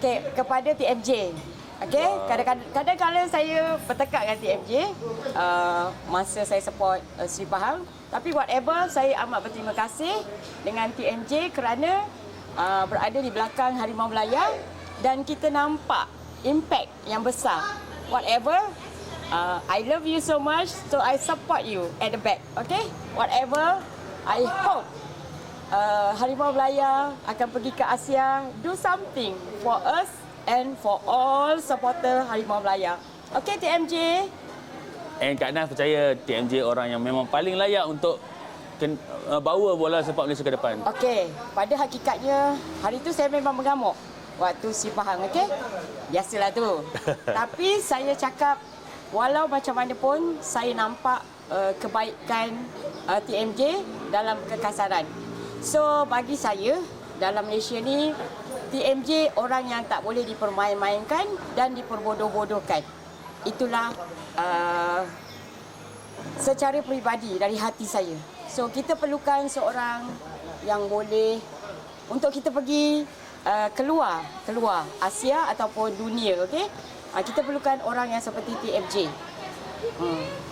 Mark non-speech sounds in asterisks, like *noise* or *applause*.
Okey, kepada TMJ. Okey, kadang-kadang kadang-kadang saya bertekak dengan TMJ uh, masa saya support uh, Sri Pahang. Tapi whatever, saya amat berterima kasih dengan TMJ kerana uh, berada di belakang Harimau Melaya dan kita nampak impact yang besar. Whatever, uh, I love you so much, so I support you at the back. Okay? Whatever, I hope uh, Harimau Melaya akan pergi ke Asia, do something for us and for all supporter Harimau Melaya. Okay, TMJ? And Kak Nas percaya TMJ orang yang memang paling layak untuk ken, uh, bawa bola sepak Malaysia ke depan. Okey, pada hakikatnya hari tu saya memang mengamuk waktu si Pahang, okey? Biasalah tu. *laughs* Tapi saya cakap walau macam mana pun saya nampak uh, kebaikan uh, TMJ dalam kekasaran. So bagi saya dalam Malaysia ni TMJ orang yang tak boleh dipermain-mainkan dan diperbodoh-bodohkan. Itulah uh, secara peribadi dari hati saya. So kita perlukan seorang yang boleh untuk kita pergi uh, keluar keluar Asia ataupun dunia, okey? Uh, kita perlukan orang yang seperti TFJ. Hmm.